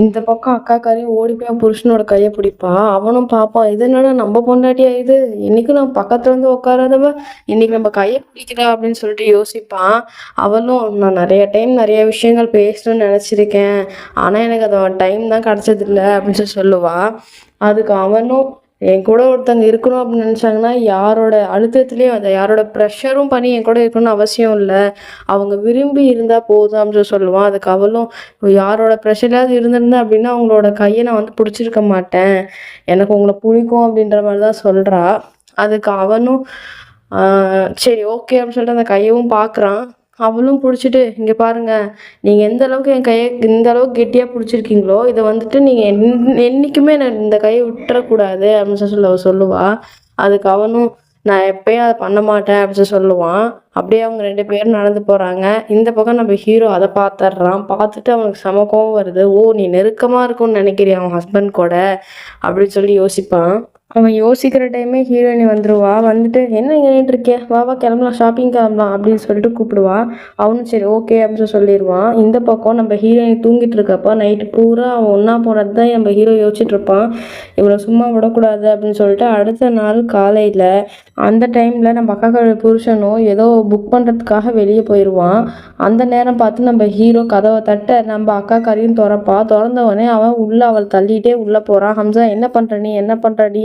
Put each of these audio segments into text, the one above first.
இந்த பக்கம் அக்காக்காரையும் ஓடி போய் புருஷனோட கையை பிடிப்பா. அவனும் பார்ப்பான் இது என்னடா நம்ம பொண்டாட்டியா இது? இன்னைக்கு நான் பக்கத்துல இருந்து உட்காராதவ இன்னைக்கு நம்ம கையை பிடிக்கிறா அப்படின்னு சொல்லிட்டு யோசிப்பான். அவளும் நான் நிறைய டைம் நிறைய விஷயங்கள் பேசணும்னு நினச்சிருக்கேன். ஆனால் எனக்கு அது டைம் தான் கிடச்சதில்ல அப்படின்னு சொல்லி சொல்லுவாள் அதுக்கு அவனும் என் கூட ஒருத்தங்க இருக்கணும் அப்படின்னு நினச்சாங்கன்னா யாரோட அழுத்தத்துலேயும் அதை யாரோட ப்ரெஷரும் பண்ணி என் கூட இருக்கணும்னு அவசியம் இல்லை. அவங்க விரும்பி இருந்தால் போதும் அப்படின்னு சொல்லுவான். அதுக்கு அவளும் யாரோட ப்ரெஷர்லாவது இருந்திருந்தேன் அப்படின்னா அவங்களோட கையை நான் வந்து பிடிச்சிருக்க மாட்டேன். எனக்கு உங்களை பிடிக்கும் அப்படின்ற மாதிரி தான் சொல்கிறா அதுக்கு அவனும் சரி ஓகே அப்படின்னு சொல்லிட்டு அந்த கையவும் பார்க்குறான் அவளும் பிடிச்சிட்டு இங்கே பாருங்கள் நீங்கள் எந்த அளவுக்கு என் கையை இந்த அளவுக்கு கெட்டியாக பிடிச்சிருக்கீங்களோ இதை வந்துட்டு நீங்கள் என் என்றைக்குமே நான் இந்த கையை விட்டுறக்கூடாது அப்படின்னு சொல்லி சொல்ல சொல்லுவாள் அதுக்கு அவனும் நான் எப்பயும் அதை பண்ண மாட்டேன் அப்படின்னு சொல்லுவான். அப்படியே அவங்க ரெண்டு பேரும் நடந்து போகிறாங்க இந்த பக்கம் நம்ம ஹீரோ அதை பார்த்துட்றான் பார்த்துட்டு அவனுக்கு செம கோவம் வருது. ஓ நீ நெருக்கமாக இருக்கும்னு நினைக்கிறியா அவன் ஹஸ்பண்ட் கூட? அப்படின்னு சொல்லி யோசிப்பான். அவன் யோசிக்கிற டைமே ஹீரோயினி வந்துடுவா வந்துட்டு என்ன இங்கே இருக்கே? வா வா கிளம்பலாம் ஷாப்பிங் கிளம்பலாம் அப்படின்னு சொல்லிட்டு கூப்பிடுவா. அவனும் சரி ஓகே அப்படின்னு சொல்லி சொல்லிடுவான் இந்த பக்கம் நம்ம ஹீரோயினி தூங்கிட்டு இருக்கப்ப நைட்டு பூரா அவன் ஒன்றா போனது தான் நம்ம ஹீரோ யோசிச்சுட்டு இருப்பான். இவ்வளோ சும்மா விடக்கூடாது அப்படின்னு சொல்லிட்டு அடுத்த நாள் காலையில் அந்த டைமில் நம்ம அக்காக்கோட புருஷனும் ஏதோ புக் பண்ணுறதுக்காக வெளியே போயிடுவான் அந்த நேரம் பார்த்து நம்ம ஹீரோ கதவை தட்ட நம்ம அக்கா கரையும் திறப்பா. திறந்த உடனே அவன் உள்ளே அவள் தள்ளிகிட்டே உள்ளே போகிறான் ஹம்சா என்ன பண்ணுற நீ? என்ன பண்ணுற நீ?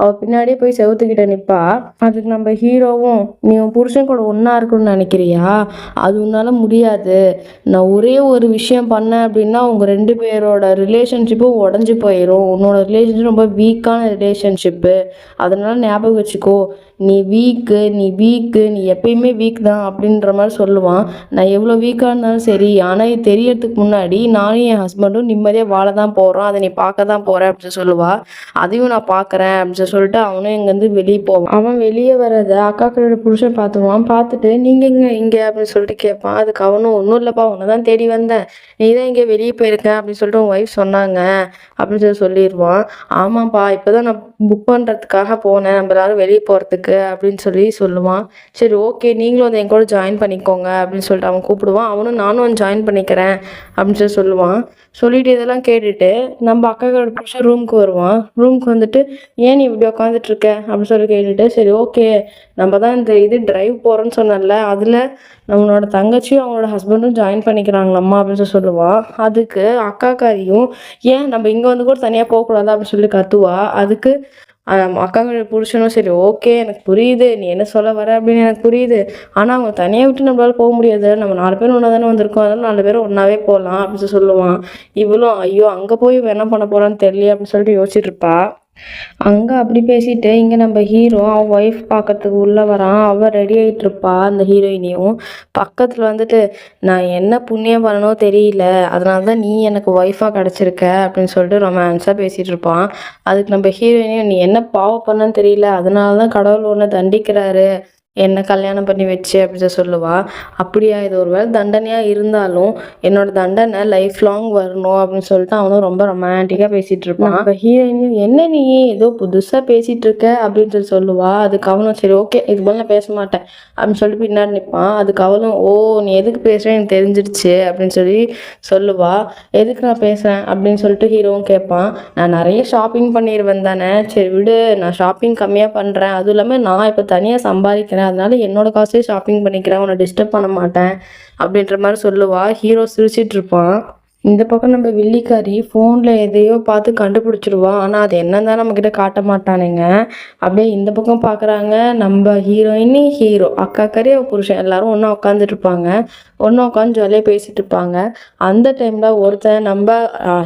அவள் பின்னாடியே போய் செவுத்துக்கிட்ட நிற்பா அதுக்கு நம்ம ஹீரோவும் நீ உன் புருஷன் கூட ஒன்றா இருக்கணும்னு நினைக்கிறியா? அது உன்னால் முடியாது. நான் ஒரே ஒரு விஷயம் பண்ணேன் அப்படின்னா உங்கள் ரெண்டு பேரோட ரிலேஷன்ஷிப்பும் உடஞ்சி போயிடும் உன்னோட ரிலேஷன்ஷிப் ரொம்ப வீக்கான ரிலேஷன்ஷிப்பு அதனால ஞாபகம் வச்சுக்கோ நீ வீக்கு நீ வீக்கு நீ எப்பயுமே வீக் தான் அப்படின்ற மாதிரி சொல்லுவான். நான் எவ்வளோ வீக்காக இருந்தாலும் சரி ஆனால் இது தெரியறதுக்கு முன்னாடி நானும் என் ஹஸ்பண்டும் நிம்மதியாக வாழ தான் போகிறோம் அதை நீ பார்க்க தான் போகிற அப்படின்னு சொல்லுவா. அதையும் நான் பார்க்குறேன் அப்படின்னு சொல்லிட்டு அவனும் இங்கேருந்து வெளியே போவான். அவன் வெளியே வர்றத அக்காக்களோட புருஷன் பார்த்துருவான். பார்த்துட்டு நீங்கள் இங்கே இங்கே அப்படின்னு சொல்லிட்டு கேட்பான். அதுக்கு அவனும் ஒன்றும் இல்லைப்பா உன்னை தான் தேடி வந்தேன். நீ தான் இங்கே வெளியே போயிருக்க அப்படின்னு சொல்லிட்டு உன் ஒய்ஃப் சொன்னாங்க. அப்படின்னு சொல்லி சொல்லிடுவான் ஆமாப்பா இப்போ தான் நான் புக் பண்ணுறதுக்காக போனேன். நம்ம எல்லாரும் வெளியே போகிறதுக்கு அப்படின்னு சொல்லி சொல்லுவான். சரி ஓகே நீங்களும் வந்து என் கூட ஜாயின் பண்ணிக்கோங்க அப்படின்னு சொல்லிட்டு அவன் கூப்பிடுவான். அவனும் நானும் வந்து ஜாயின் பண்ணிக்கிறேன் அப்படின்னு சொல்லி சொல்லுவான். சொல்லிட்டு இதெல்லாம் கேட்டுட்டு நம்ம அக்காக்களோட புருஷன் ரூமுக்கு வருவான். ரூமுக்கு வந்துட்டு ஏன் நீ இப்படி உட்காந்துட்டு இருக்க? அப்படின்னு சொல்லி கேட்டுட்டு சரி ஓகே நம்ம தான் இந்த இது டிரைவ் போகிறோன்னு சொன்னல அதில் நம்மளோட தங்கச்சியும் அவங்களோட ஹஸ்பண்டும் ஜாயின் பண்ணிக்கிறாங்களம்மா அப்படின்னு சொல்லி சொல்லுவான் அதுக்கு அக்காக்காரியும் ஏன் நம்ம இங்கே வந்து கூட தனியாக போகக்கூடாது? அப்படின்னு சொல்லி கத்துவா. அதுக்கு அக்காங்களோட புருஷனும் சரி ஓகே எனக்கு புரியுது. நீ என்ன சொல்ல வர? அப்படின்னு எனக்கு புரியுது. ஆனால் அவங்க தனியாக விட்டு நம்மளால போக முடியாது. நம்ம நாலு பேர் ஒன்றா தானே வந்திருக்கோம். அதனால நாலு பேரும் ஒன்றாவே போகலாம் அப்படின்னு சொல்லுவான். இவளும் ஐயோ அங்கே போய் என்ன பண்ண போகிறான்னு தெரியல அப்படின்னு சொல்லிட்டு யோசிச்சுட்டு இருப்பா. அங்கே அப்படி பேசிட்டு இங்கே நம்ம ஹீரோ அவன் ஒய்ஃப் பார்க்கறதுக்கு உள்ளே வரான். அவள் ரெடி ஆகிட்டு இருப்பா அந்த ஹீரோயினியும் பக்கத்தில் வந்துட்டு நான் என்ன புண்ணியம் பண்ணணும் தெரியல. அதனால தான் நீ எனக்கு ஒய்ஃபாக கிடச்சிருக்க அப்படின்னு சொல்லிட்டு ரொமான்ஸாக பேசிகிட்டு இருப்பான். அதுக்கு நம்ம ஹீரோயினியும் நீ என்ன பாவம் பண்ணன்னு தெரியல. அதனால தான் கடவுள் ஒன்று தண்டிக்கிறாரு. என்னை கல்யாணம் பண்ணி வச்சு அப்படின்னு சொல்லி சொல்லுவா. அப்படியா இது ஒரு வேளை தண்டனையாக இருந்தாலும் என்னோட தண்டனை லைஃப் லாங் வரணும் அப்படின்னு சொல்லிட்டு அவனும் ரொம்ப ரொமான்டிக்காக பேசிகிட்டு இருப்பான். இப்போ ஹீரோயினும் என்ன நீ ஏதோ புதுசாக பேசிகிட்டு இருக்க அப்படின்னு சொல்லி சொல்லுவா. அதுக்கு அவனும் சரி ஓகே இது போல நான் பேச மாட்டேன் அப்படின்னு சொல்லிட்டு பின்னாடி நிற்பான் அதுக்கு அவளும் ஓ நீ எதுக்கு பேசுகிறேன் எனக்கு தெரிஞ்சிடுச்சு அப்படின்னு சொல்லி சொல்லுவா. எதுக்கு நான் பேசுகிறேன் அப்படின்னு சொல்லிட்டு ஹீரோவும் கேட்பான். நான் நிறைய ஷாப்பிங் பண்ணிடுவேன் தானே. சரி விடு நான் ஷாப்பிங் கம்மியாக பண்ணுறேன் அதுவும் இல்லாமல் நான் இப்போ தனியாக சம்பாதிக்கிறேன். அதனால என்னோட காசே ஷாப்பிங் பண்ணிக்கிறேன். உன்னை டிஸ்டர்ப் பண்ண மாட்டேன். அப்படின்ற மாதிரி சொல்லுவா. ஹீரோ சிரிச்சிட்டு இருப்பான். இந்த பக்கம் நம்ம வில்லிக்காரி ஃபோனில் எதையோ பார்த்து கண்டுபிடிச்சிருவா. ஆனால் அது என்ன தான் நம்மக்கிட்ட காட்ட மாட்டானுங்க. அப்படியே இந்த பக்கம் பார்க்குறாங்க. நம்ம ஹீரோயினி ஹீரோ அக்கா கறி புருஷன். எல்லாரும் ஒன்றா உட்காந்துட்டு இருப்பாங்க. ஒன்றா உட்காந்து ஜாலியாக பேசிட்டு இருப்பாங்க. அந்த டைமில் ஒருத்தன் நம்ம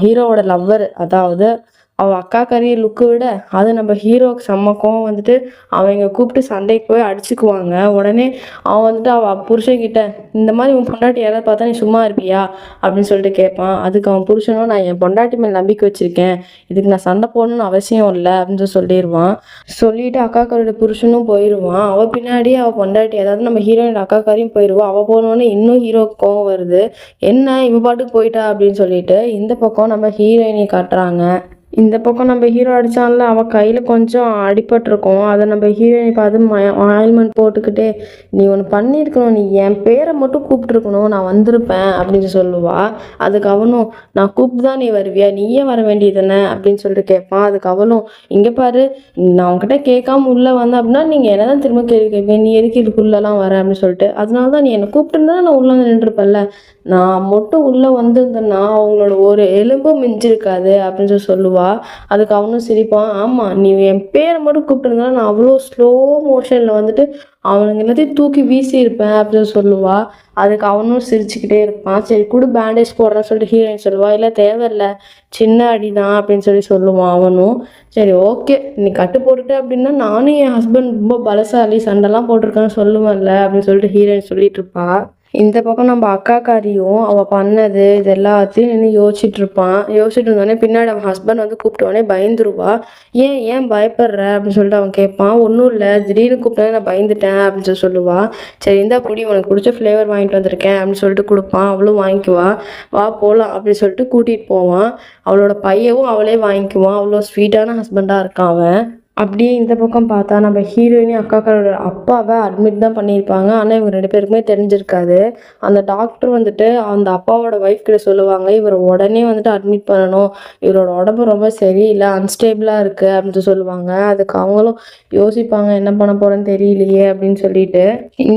ஹீரோவோட லவ்வர் அதாவது அவள் அக்கா கறியை லுக்கு விட அது நம்ம ஹீரோவுக்கு செம்ம கோவம் வந்துட்டு அவங்க கூப்பிட்டு சண்டைக்கு போய் அடிச்சுக்குவாங்க. உடனே அவன் வந்துட்டு அவள் புருஷன்கிட்ட இந்த மாதிரி உன் பொண்டாட்டி யாராவது பார்த்தா நீ சும்மா இருப்பியா? அப்படின்னு சொல்லிட்டு கேட்பான். அதுக்கு அவன் புருஷனும் நான் என் பொண்டாட்டி மேல் நம்பிக்கை வச்சிருக்கேன். இதுக்கு நான் சண்டை போடணும்னு அவசியம் இல்லை அப்படின்னு சொல்லி சொல்லிடுவான். சொல்லிட்டு அக்காக்காரோட புருஷனும் போயிடுவான். அவள் பின்னாடி அவள் பொண்டாட்டி அதாவது நம்ம ஹீரோயின் அக்காக்காரையும் போயிடுவா. அவள் போனோடனே இன்னும் ஹீரோக்கு கோவம் வருது. என்ன இவ பாட்டுக்கு போயிட்டா? அப்படின்னு சொல்லிட்டு இந்த பக்கம் நம்ம ஹீரோயினை காட்டுறாங்க. இந்த பக்கம் நம்ம ஹீரோ அடிச்சான்ல அவள் கையில் கொஞ்சம் அடிபட்டிருக்கும். அதை நம்ம ஹீரோயினை பார்த்து ஆயில்மெண்ட் போட்டுக்கிட்டே நீ ஒன்று பண்ணியிருக்கணும் நீ என் பேரை மட்டும் கூப்பிட்டுருக்கணும் நான் வந்திருப்பேன் அப்படின்னு சொல்லுவா. அதுக்கு அவனும் நான் கூப்பிட்டு தான் நீ வருவியா? நீயே வர வேண்டியது தானே? அப்படின்னு சொல்லிட்டு கேட்பான். அதுக்கு அவளும் இங்கே பாரு நான் அவன்கிட்ட கேட்காம உள்ளே வந்தேன் அப்படின்னா நீங்கள் என்ன தான் திரும்ப கேள்வி கேட்பேன் நீ எதுக்கு இதுக்குள்ளெல்லாம் வர? அப்படின்னு சொல்லிட்டு. அதனால தான் நீ என்னை கூப்பிட்டுருந்தா நான் உள்ளே வந்து நின்றுருப்பேன்ல நான் மட்டும் உள்ளே வந்திருந்தேன்னா அவங்களோட ஒரு எலும்பும் மிஞ்சிருக்காது அப்படின்னு சொல்லி சொல்லுவா. அதுக்கு அவனும் சிரிப்பான் ஆமாம் நீ என் பேரை மட்டும் கூப்பிட்டுருந்தா நான் அவ்வளோ ஸ்லோ மோஷனில் வந்துட்டு அவனுங்க எல்லாத்தையும் தூக்கி வீசியிருப்பேன் அப்படின்னு சொல்லுவா. அதுக்கு அவனும் சிரிச்சுக்கிட்டே இருப்பான். சரி கூட பேண்டேஜ் போடுறேன்னு சொல்லிட்டு ஹீரோயின் சொல்லுவா. இல்லை தேவையில்ல. சின்ன அடி தான் அப்படின்னு சொல்லி சொல்லுவான் அவனும். சரி ஓகே நீ கட்டு போட்டுட்ட அப்படின்னா நானும் என் ஹஸ்பண்ட் ரொம்ப பலசாலி சண்டைலாம் போட்டிருக்கேன்னு சொல்லுவேன்ல அப்படின்னு சொல்லிட்டு ஹீரோயின் சொல்லிட்டு இருப்பா. இந்த பக்கம் நம்ம அக்காக்காரியும் அவள் பண்ணது இது எல்லாத்தையும் நின்று யோசிச்சுட்டு இருப்பான் யோசிச்சுட்டு இருந்தோடனே பின்னாடி அவன் ஹஸ்பண்ட் வந்து கூப்பிட்டோடனே பயந்துருவா. ஏன் ஏன் பயப்படுற? அப்படின்னு சொல்லிட்டு அவன் கேட்பான். ஒன்றும் இல்லை. திடீர்னு கூப்பிட்டோன்னே நான் பயந்துட்டேன் அப்படின்னு சொல்லி சொல்லுவா. சரி இந்தா புடி உனக்கு பிடிச்ச ஃப்ளேவர் வாங்கிட்டு வந்திருக்கேன் அப்படின்னு சொல்லிட்டு கொடுப்பான். அவளும் வாங்கிக்குவா. வா போகலாம் அப்படின்னு சொல்லிட்டு கூட்டிகிட்டு போவான். அவளோட பையவும் அவளே வாங்கிக்குவான். அவ்வளோ ஸ்வீட்டான ஹஸ்பண்டாக இருக்கான் அவன். அப்படியே இந்த பக்கம் பார்த்தா நம்ம ஹீரோயினி அக்காக்களோட அப்பாவை அட்மிட் தான் பண்ணியிருப்பாங்க. ஆனால் இவங்க ரெண்டு பேருக்குமே தெரிஞ்சிருக்காது. அந்த டாக்டர் வந்துட்டு அந்த அப்பாவோட ஒய்ஃப் கிட்ட சொல்லுவாங்க இவரை உடனே வந்துட்டு அட்மிட் பண்ணணும். இவரோட உடம்பு ரொம்ப சரியில்லை அன்ஸ்டேபிளாக இருக்குது அப்படின்னு சொல்லுவாங்க. அதுக்கு அவங்களும் யோசிப்பாங்க என்ன பண்ண போகிறேன்னு தெரியலையே அப்படின்னு சொல்லிட்டு.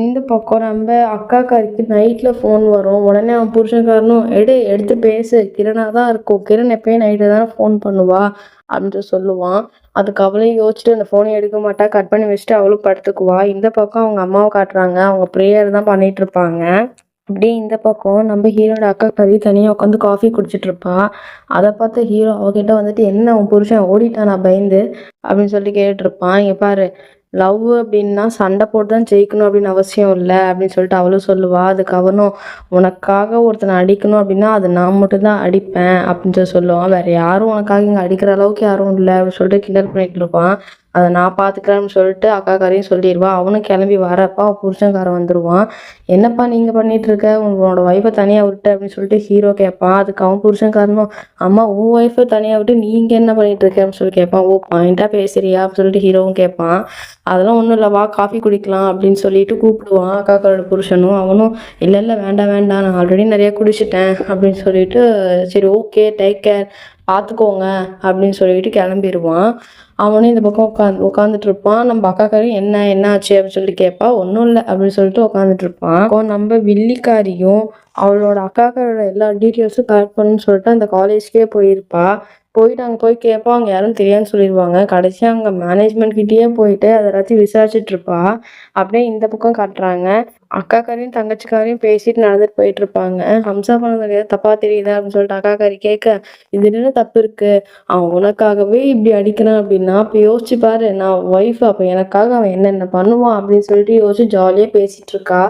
இந்த பக்கம் நம்ம அக்காக்காருக்கு நைட்டில் ஃபோன் வரும். உடனே அவன் புருஷன்காரனும் எடு எடுத்து பேசு. கிரணாக தான் இருக்கும். கிரண் எப்பயும் நைட்டு தானே ஃபோன் பண்ணுவா அப்படின்ட்டு சொல்லுவான். அதுக்கு அவளையும் யோசிச்சுட்டு அந்த ஃபோனை எடுக்க மாட்டா. கட் பண்ணி வச்சுட்டு அவளும் படுத்துக்குவா. இந்த பக்கம் அவங்க அம்மாவை காட்டுறாங்க. அவங்க ப்ரேயர் தான் பண்ணிட்டு இருப்பாங்க. அப்படியே இந்த பக்கம் நம்ம ஹீரோட அக்கா கறி தனியாக உட்காந்து காஃபி குடிச்சிட்டு இருப்பா. அதை பார்த்து ஹீரோ அவகிட்ட வந்துட்டு என்ன உன் புருஷன் ஓடிட்டான்? நான் பயந்து? அப்படின்னு சொல்லி கேட்டுட்டு இருப்பான். இங்கே பாரு லவ் அப்படின்னா சண்டை போட்டு தான் ஜெயிக்கணும் அப்படின்னு அவசியம் இல்லை அப்படின்னு சொல்லிட்டு அவளும் சொல்லுவா. அதுக்கு அவனும் உனக்காக ஒருத்தனை அடிக்கணும் அப்படின்னா அது நான் மட்டும்தான் அடிப்பேன் அப்படின்னு சொல்லி சொல்லுவான். வேற யாரும் உனக்காக இங்கே அடிக்கிற அளவுக்கு யாரும் இல்லை அப்படின்னு சொல்லிட்டு கிண்டல் பண்ணிட்டு இருப்பான். அதை நான் பார்த்துக்கிறேன்னு சொல்லிட்டு அக்காக்காரையும் சொல்லிடுவா. அவனும் கிளம்பி வரப்போ அவன் புருஷன்காரன் வந்துடுவான் என்னப்பா நீங்கள் பண்ணிட்டு இருக்க உங்களோட ஒய்ஃபை தனியாக விட்டு அப்படின்னு சொல்லிட்டு ஹீரோ கேட்பான். அதுக்கு அவன் புருஷன்காரனும் அம்மா உன் ஒய்ஃபை தனியாக விட்டு நீங்கள் என்ன பண்ணிட்டு இருக்க அப்படின்னு சொல்லி கேட்பான். ஓ பாயிண்ட்டாக பேசுறியா? அப்படின்னு சொல்லிட்டு ஹீரோவும் கேட்பான். அதெல்லாம் ஒன்றும் இல்லை வா காஃபி குடிக்கலாம் அப்படின்னு சொல்லிட்டு கூப்பிடுவான் அக்காக்காரோட புருஷனும். அவனும் இல்லை இல்லை வேண்டாம் வேண்டாம் நான் ஆல்ரெடி நிறையா குடிச்சிட்டேன் அப்படின்னு சொல்லிட்டு சரி ஓகே டேக் கேர் பார்த்துக்கோங்க அப்படின்னு சொல்லிட்டு கிளம்பிடுவான் அவனும் இந்த பக்கம் உட்காந்து உட்காந்துட்டு இருப்பான் நம்ம அக்காக்காரையும் என்ன என்ன ஆச்சு அப்படின்னு சொல்லிட்டு கேட்பா ஒன்றும் இல்லை அப்படின்னு சொல்லிட்டு உட்காந்துட்டு இருப்பான் நம்ம வில்லிக்காரியும் அவளோட அக்காக்காரோட எல்லா டீட்டெயில்ஸும் கலெக்ட் பண்ணுன்னு சொல்லிட்டு அந்த காலேஜ்க்கே போயிருப்பா. போயிட்டு அங்கே போய் கேட்போம் அங்கே யாரும் தெரியாதுன்னு சொல்லிடுவாங்க. கடைசியாக அங்கே மேனேஜ்மெண்ட் கிட்டேயே போயிட்டு அதை எல்லாத்தையும் விசாரிச்சுட்ருப்பா அப்படியே இந்த பக்கம் காட்டுறாங்க. அக்காக்காரையும் தங்கச்சிக்காரையும் பேசிட்டு நடந்துட்டு போயிட்டு இருப்பாங்க. ஹம்சா பண்ணது ஏதாவது தப்பா தெரியுதா அப்படின்னு சொல்லிட்டு அக்காக்காரி கேட்க இது என்ன தப்பு இருக்கு? அவன் உனக்காகவே இப்படி அடிக்கிறான் அப்படின்னா அப்போ யோசிச்சு பாரு. நான் ஒய்ஃப் அப்போ எனக்காக அவன் என்னென்ன பண்ணுவான்? அப்படின்னு சொல்லிட்டு யோசிச்சு ஜாலியாக பேசிட்டு இருக்கா.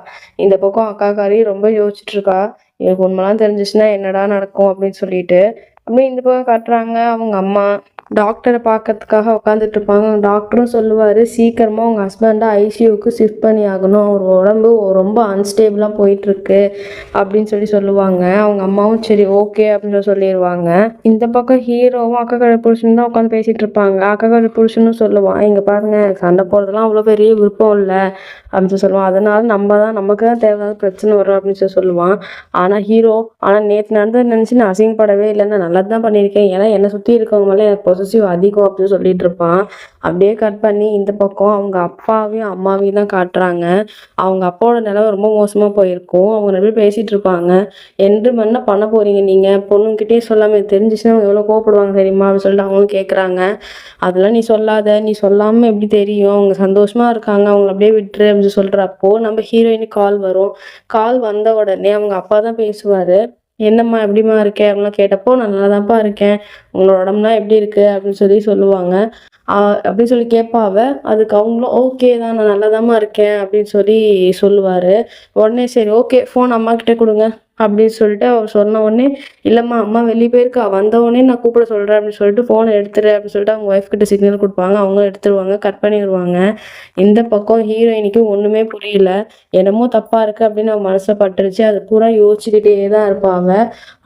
இந்த பக்கம் அக்காக்காரி ரொம்ப யோசிச்சுட்டு இருக்கா. எனக்கு உண்மைலாம் தெரிஞ்சிச்சுன்னா என்னடா நடக்கும்? அப்படின்னு சொல்லிட்டு அப்படின்னு இந்த பக்கம் காட்டுறாங்க அவங்க அம்மா. டாக்டரை பார்க்கறதுக்காக உட்காந்துட்டு இருப்பாங்க டாக்டரும் சொல்லுவார் சீக்கிரமாக உங்கள் ஹஸ்பண்டை ஐசியூக்கு ஷிஃப்ட் பண்ணி ஆகணும் அவர் உடம்பு ரொம்ப அன்ஸ்டேபிளாக போயிட்டுருக்கு அப்படின்னு சொல்லி சொல்லுவாங்க. அவங்க அம்மாவும் சரி ஓகே அப்படின்னு சொல்லி சொல்லிடுவாங்க இந்த பக்கம் ஹீரோவும் அக்கா கடை புருஷனும் தான் உட்காந்து பேசிகிட்டு இருப்பாங்க அக்கா கடை புருஷனும் சொல்லுவான். இங்கே பாருங்க சண்டை போகிறதுலாம் அவ்வளோ பெரிய விருப்பம் இல்லை அப்படின்னு சொல்லி சொல்லுவான். அதனால நம்ம தான் நமக்கு தான் தேவையான பிரச்சனை வரும் அப்படின்னு சொல்லி சொல்லுவான். ஆனால் ஹீரோ ஆனால் நேற்று நடந்தது நினச்சி நான் அசிங்கப்படவே இல்லை நான் நல்லது தான் பண்ணியிருக்கேன். ஏன்னா என்னை சுற்றி இருக்கவங்க மேலே எனக்கு பொசசிவ் அதிகம் அப்படின்னு சொல்லிட்டு இருப்பான். அப்படியே கட் பண்ணி இந்த பக்கம் அவங்க அப்பாவையும் அம்மாவையும் தான் காட்டுறாங்க. அவங்க அப்பாவோட நிலவை ரொம்ப மோசமாக போயிருக்கும். அவங்க ரெண்டு பேரும் பேசிகிட்டு இருப்பாங்க. என்று என்ன பண்ண போகிறீங்க நீங்கள் பொண்ணுங்கிட்டே சொல்லாமல் தெரிஞ்சிச்சுன்னா அவங்க எவ்வளோ கோவப்படுவாங்க தெரியுமா? அப்படின்னு சொல்லிட்டு அவங்களும் கேட்குறாங்க அதெல்லாம் நீ சொல்லாத. நீ சொல்லாமல் எப்படி தெரியும்? அவங்க சந்தோஷமாக இருக்காங்க. அவங்கள அப்படியே விட்டுரு. அப்படின்னு சொல்கிறப்போ நம்ம ஹீரோயினுக்கு கால் வரும். கால் வந்த உடனே அவங்க அப்பா தான் பேசுவார். என்னம்மா எப்படிம்மா இருக்கேன் அப்படிலாம் கேட்டப்போ நான் நல்லா தான்ப்பா இருக்கேன். உங்களோட உடம்புலாம் எப்படி இருக்கு? அப்படின்னு சொல்லி சொல்லுவாங்க. அப்படின்னு சொல்லி கேட்பா அவ. அதுக்கு அவங்களும் ஓகே தான் நான் நல்லா இருக்கேன். அப்படின்னு சொல்லி சொல்லுவார். உடனே சரி ஓகே ஃபோன் அம்மா கிட்ட கொடுங்க. அப்படின்னு சொல்லிட்டு அவர் சொன்ன உடனே இல்லைம்மா அம்மா வெளியே போயிருக்கா வந்த உடனே நான் கூப்பிட சொல்கிறேன் அப்படின்னு சொல்லிட்டு ஃபோனை எடுத்துரு அப்படின்னு சொல்லிட்டு அவங்க ஒய்ஃப் கிட்ட சிக்னல் கொடுப்பாங்க. அவங்களும் எடுத்துருவாங்க கட் பண்ணிடுவாங்க. இந்த பக்கம் ஹீரோயினிக்கு ஒன்றுமே புரியல. என்னமோ தப்பாக இருக்குது அப்படின்னு அவன் மனசில் பட்டுருச்சு. அது பூரா யோசிச்சுக்கிட்டே தான் இருப்பாங்க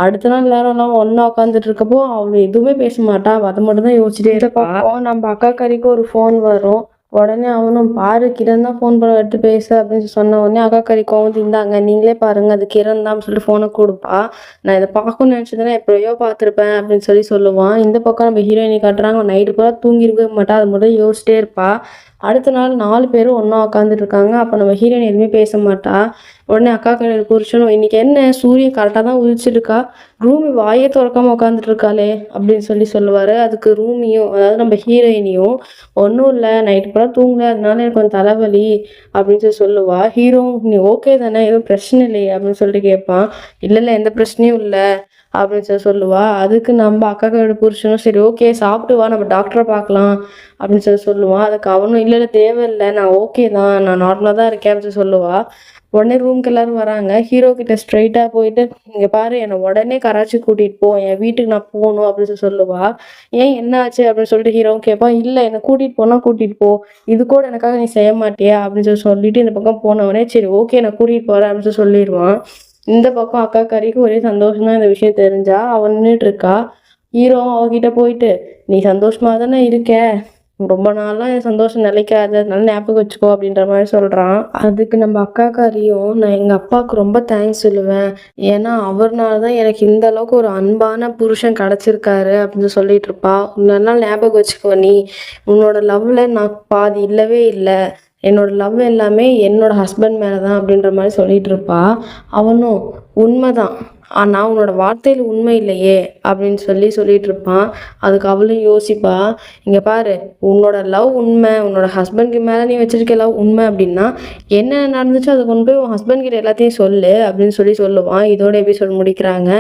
அடுத்த நாள் எல்லாரும் எல்லாம் ஒன்றா உட்காந்துட்டு இருக்கப்போ அவள் எதுவுமே பேச மாட்டா. அதை மட்டும் தான் யோசிச்சுட்டே இருப்பா. நம்ம அக்கா கறிக்கு ஒரு ஃபோன் வரும். உடனே அவனும் பாரு கிரண் தான் ஃபோன் பண்ண எடுத்து பேசு அப்படின்னு சொன்ன உடனே அக்கா கறி கோவம் திந்தாங்க நீங்களே பாருங்க அது கிரண் தான் சொல்லிட்டு ஃபோனை கொடுப்பா. நான் இதை பார்க்கணும்னு நினச்சதுன்னா எப்படியோ பார்த்துருப்பேன் அப்படின்னு சொல்லி சொல்லுவான். இந்த பக்கம் நம்ம ஹீரோயினி காட்டுறாங்க. நைட்டு பூரா தூங்கிருக்கவே மாட்டா அது மட்டும் யோசிச்சிட்டே இருப்பா. அடுத்த நாள் நாலு பேரும் ஒன்றா உட்காந்துட்டு இருக்காங்க. அப்போ நம்ம ஹீரோயின் எதுவுமே பேச மாட்டா. உடனே அக்கா கடையில் புருஷனும் இன்னைக்கு என்ன? சூரியன் கரெக்டாக தான் உதிச்சிருக்கா. ரூமி வாயே திறக்காம உட்காந்துட்டு இருக்காளே அப்படின்னு சொல்லி சொல்லுவார். அதுக்கு ரூமியும் அதாவது நம்ம ஹீரோயினியும் ஒன்றும் இல்லை. நைட்டு கூட தூங்கல. அதனால எனக்கு கொஞ்சம் தலைவலி அப்படின்னு சொல்லி சொல்லுவா. ஹீரோ நீ ஓகே தானே? எதுவும் பிரச்சனை இல்லையே அப்படின்னு சொல்லிட்டு கேட்பான் இல்லை இல்லை எந்த பிரச்சனையும் இல்லை அப்படின்னு சொல்லி சொல்லுவா. அதுக்கு நம்ம அக்காக்கோட புருஷனும் சரி ஓகே சாப்பிட்டு வா. நம்ம டாக்டரை பார்க்கலாம் அப்படின்னு சொல்லி சொல்லுவான் அதுக்கு அவனும் இல்லை இல்லை தேவையில்லை. நான் ஓகே தான். நான் நார்மலாக தான் இருக்கேன் அப்படின்னு சொல்லி சொல்லுவா. உடனே ரூம்க்கு எல்லாரும் வராங்க. ஹீரோ கிட்ட ஸ்ட்ரைட்டாக போயிட்டு இங்கே பாரு என்னை உடனே கராச்சி கூட்டிகிட்டு போ. என் வீட்டுக்கு நான் போகணும் அப்படின்னு சொல்லுவா. ஏன் என்ன ஆச்சு அப்படின்னு சொல்லிட்டு ஹீரோவும் கேட்பான். இல்லை என்னை கூட்டிகிட்டு போனால் கூட்டிகிட்டு போ. இது கூட எனக்காக நீ செய்ய மாட்டியா? அப்படின்னு சொல்லி சொல்லிட்டு இந்த பக்கம் போனவனே சரி ஓகே நான் கூட்டிகிட்டு போகிறேன் அப்படின்னு சொல்லி சொல்லிடுவான். இந்த பக்கம் அக்கா கறிக்கு ஒரே சந்தோஷம் தான் இந்த விஷயம் தெரிஞ்சா. அவன் நின்றுட்டு இருக்கா ஹீரோ அவகிட்ட போயிட்டு நீ சந்தோஷமா தானே இருக்க? ரொம்ப நாளாக என் சந்தோஷம் நிலைக்காது அதனால ஞாபகம் வச்சுக்கோ அப்படின்ற மாதிரி சொல்கிறான் அதுக்கு நம்ம அக்காக்காரியும் நான் எங்கள் அப்பாவுக்கு ரொம்ப தேங்க்ஸ் சொல்லுவேன். ஏன்னா அவர்னால தான் எனக்கு இந்த அளவுக்கு ஒரு அன்பான புருஷன் கிடச்சிருக்காரு அப்படின்னு சொல்லிட்டு இருப்பா. உன்னால ஞாபகம் வச்சுக்கோ நீ. உன்னோட லவ்ல நான் பாதி இல்லவே இல்லை. என்னோட லவ் எல்லாமே என்னோட ஹஸ்பண்ட் மேலே தான் அப்படின்ற மாதிரி சொல்லிட்டு இருப்பா. அவனும் உண்மைதான். ஆனால் உன்னோட வார்த்தையில் உண்மை இல்லையே அப்படின்னு சொல்லி சொல்லிட்டு இருப்பான். அதுக்கு அவளும் யோசிப்பா இங்கே பாரு உன்னோட லவ் உண்மை உன்னோட ஹஸ்பண்ட்க்கு மேலே நீ வச்சிருக்க லவ் உண்மை அப்படின்னா என்ன நடந்துச்சோ அதை கொண்டு போய் உன் ஹஸ்பண்ட் கிட்ட எல்லாத்தையும் சொல்லு அப்படின்னு சொல்லி சொல்லுவான். இதோட எபிசோட் முடிக்கிறாங்க.